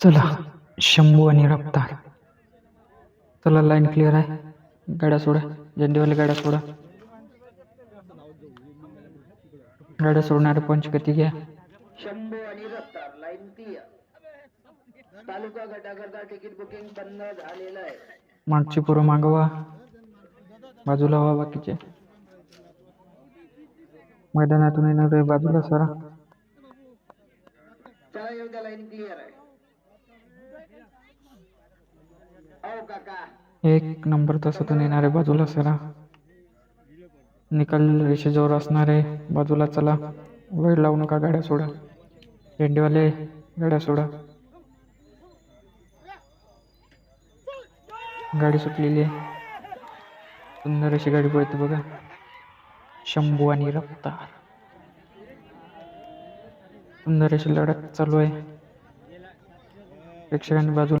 चला शंभू आणि रफ्तार चला लाईन क्लिअर आहे. गाड्या सोडा झेंडेवाले गाड्या सोडा. गाड्या सोडणारे पंच गती घ्या. शंभू आणि रफ्तार लाईन ती तालुका गटाकरता तिकीट बुकिंग बंद झालेलं आहे. मागची पुरं मागवा. बाजूला व्हा बाकीचे. मैदानातून येणारे बाजूला सरा. चला लाईन क्लिअर आहे? एक नंबर तासातून येणारे बाजूला सरा. निकाल रेषेजवळ असणारे बाजूला चला. वेळ लावू नका गाड्या सोडा. झेंडेवाले गाड्या सोडा. गाडी सुटलेली आहे. सुंदर अशी गाडी पळते बघा. शंभू आणि रफ्तार. सुंदर अशी लढत चालू आहे. प्रेक्षकांनी बाजूला